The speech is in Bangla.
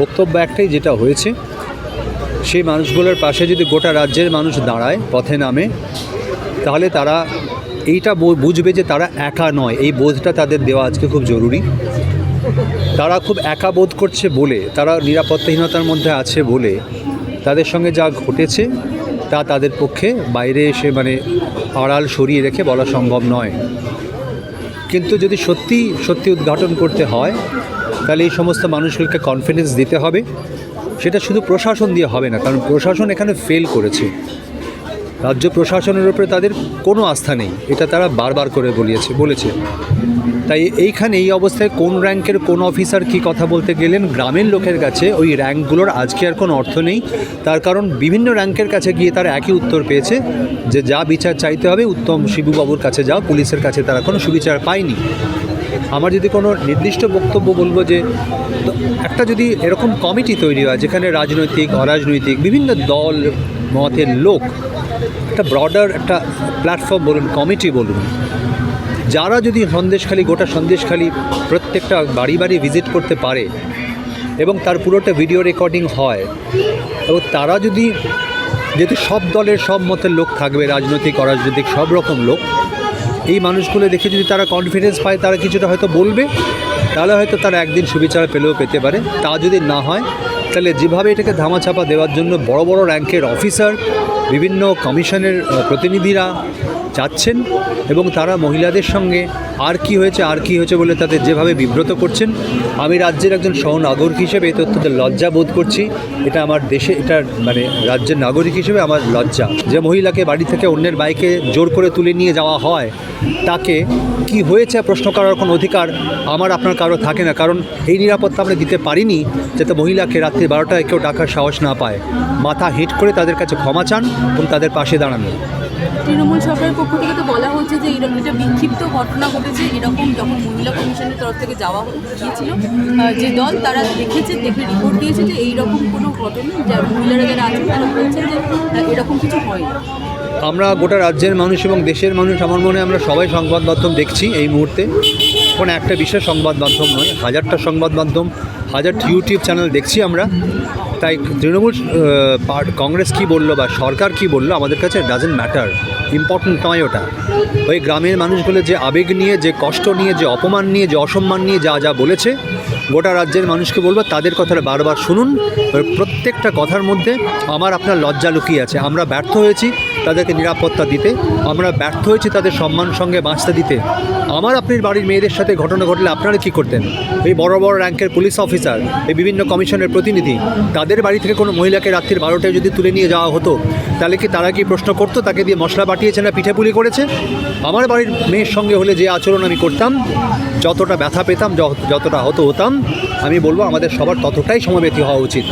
বক্তব্য একটাই, যেটা হয়েছে, সেই মানুষগুলোর পাশে যদি গোটা রাজ্যের মানুষ দাঁড়ায়, পথে নামে, তাহলে তারা এইটা বুঝবে যে তারা একা নয়। এই বোধটা তাদের দেওয়া আজকে খুব জরুরি। তারা খুব একা বোধ করছে বলে, তারা নিরাপত্তাহীনতার মধ্যে আছে বলে, তাদের সঙ্গে যা ঘটেছে, তা তাদের পক্ষে বাইরে এসে মানে আড়াল সরিয়ে রেখে বলা সম্ভব নয়। কিন্তু যদি সত্যি সত্যি উদ্ঘাটন করতে হয়, তাহলে এই সমস্ত মানুষগুলোকে কনফিডেন্স দিতে হবে। সেটা শুধু প্রশাসন দিয়ে হবে না, কারণ প্রশাসন এখানে ফেল করেছে। রাজ্য প্রশাসনের উপরে তাদের কোনো আস্থা নেই। এটা তারা বারবার করে বলিয়েছে, বলেছে। তাই এইখানে এই অবস্থায় কোন র্যাঙ্কের কোন অফিসার কি কথা বলতে গেলেন গ্রামের লোকের কাছে ওই র্যাঙ্কগুলোর আজকে আর কোনো অর্থ নেই। তার কারণ বিভিন্ন র্যাঙ্কের কাছে গিয়ে তারা একই উত্তর পেয়েছে যে যা বিচার চাইতে হবে, উত্তম শিবুবাবুর কাছে যাও, পুলিশের কাছে তারা কোনো সুবিচার পায়নি। আমার যদি কোনো নির্দিষ্ট বক্তব্য বলব যে একটা যদি এরকম কমিটি তৈরি হয়, যেখানে রাজনৈতিক, অরাজনৈতিক, বিভিন্ন দল, মতের লোক, একটা ব্রডার একটা প্ল্যাটফর্ম বলুন কমিটি বলুন, যারা যদি সন্দেশখালি, গোটা সন্দেশখালি প্রত্যেকটা বাড়ি বাড়ি ভিজিট করতে পারে এবং তার পুরোটা ভিডিও রেকর্ডিং হয়, এবং তারা যদি, যেহেতু সব দলের, সব মতের লোক থাকবে, রাজনৈতিক, অরাজনৈতিক, সব রকম লোক এই মানুষগুলো দেখে যদি তারা কনফিডেন্স পায়, তারা কিছুটা হয়তো বলবে। তাহলে হয়তো তারা একদিন সুবিচার পেলেও পেতে পারে। তা যদি না হয়, তাহলে যেভাবে এটাকে ধামাচাপা দেওয়ার জন্য বড় বড় র্যাঙ্কের অফিসার বিভিন্ন কমিশনের প্রতিনিধিরা যাচ্ছেন এবং তারা মহিলাদের সঙ্গে আর কি হয়েছে, আর কি হয়েছে বলে তাদের যেভাবে বিব্রত করছেন, আমি রাজ্যের একজন সহনাগরিক হিসেবে এই তথ্যতে লজ্জা বোধ করছি। এটা আমার দেশে, এটা মানে রাজ্যের নাগরিক হিসেবে আমার লজ্জা। যে মহিলাকে বাড়ি থেকে অন্যের বাইকে জোর করে তুলে নিয়ে যাওয়া হয়, তাকে কি হয়েছে প্রশ্ন করার কোনো অধিকার আমার, আপনার কারও থাকে না। কারণ এই নিরাপত্তা আমরা দিতে পারিনি যাতে মহিলাকে রাত্রি বারোটায় কেউ ডাকার সাহস না পায়। মাথা হিট করে তাদের কাছে ক্ষমা চান এবং তাদের পাশে দাঁড়ানো। তৃণমূল সরকারের পক্ষ থেকে তো বলা হচ্ছে যে এরকম একটা বিক্ষিপ্ত ঘটনা ঘটেছে, এরকম যখন মহিলা কমিশনের তরফ থেকে যাওয়া গিয়েছিল যে দল তারা দেখেছে, দেখে রিপোর্ট দিয়েছে যে এইরকম কোনো ঘটনা, যারা মহিলারা যারা আছেন তারা বলছেন যে এরকম কিছু হয়নি। আমরা গোটা রাজ্যের মানুষ এবং দেশের মানুষ, আমার মনে আমরা সবাই সংবাদ মাধ্যম দেখছি এই মুহূর্তে। কোনো একটা বিশেষ সংবাদ মাধ্যম নয়, হাজারটা সংবাদ মাধ্যম হাজারটা ইউটিউব চ্যানেল দেখছি আমরা। তাই তৃণমূল কংগ্রেস কি বলল বা সরকার কি বলল আমাদের কাছে ডাজেন্ট ম্যাটার ইম্পর্টেন্ট নয় ওটা। ওই গ্রামের মানুষগুলো যে আবেগ নিয়ে, যে কষ্ট নিয়ে, যে অপমান নিয়ে, যে অসম্মান নিয়ে যা যা বলেছে, গোটা রাজ্যের মানুষকে বলব, তাদের কথাটা বারবার শুনুন। প্রত্যেকটা কথার মধ্যে আমার আপনার লজ্জা লুকিয়ে আছে। আমরা ব্যর্থ হয়েছি তাদেরকে নিরাপত্তা দিতে, আমরা ব্যর্থ হয়েছি তাদের সম্মান সঙ্গে বাঁচতে দিতে। আমার আপনি বাড়ির মেয়েদের সাথে ঘটনা ঘটলে আপনারা কী করতেন? এই বড় বড় র্যাঙ্কের পুলিশ অফিসার, এই বিভিন্ন কমিশনের প্রতিনিধি, তাদের বাড়ি থেকে কোনো মহিলাকে রাত্রির বারোটায় যদি তুলে নিয়ে যাওয়া হতো, তাহলে কি তারা কি প্রশ্ন করতো, তাকে দিয়ে মশলা বাটিয়েছে না পিঠে পুলি করেছে? আমার বাড়ির মেয়ের সঙ্গে হলে যে আচরণ আমি করতাম, যতটা ব্যথা পেতাম যতটা হতো হতাম, আমি বলব আমাদের সবার ততটাই সমবেতী হওয়া উচিত।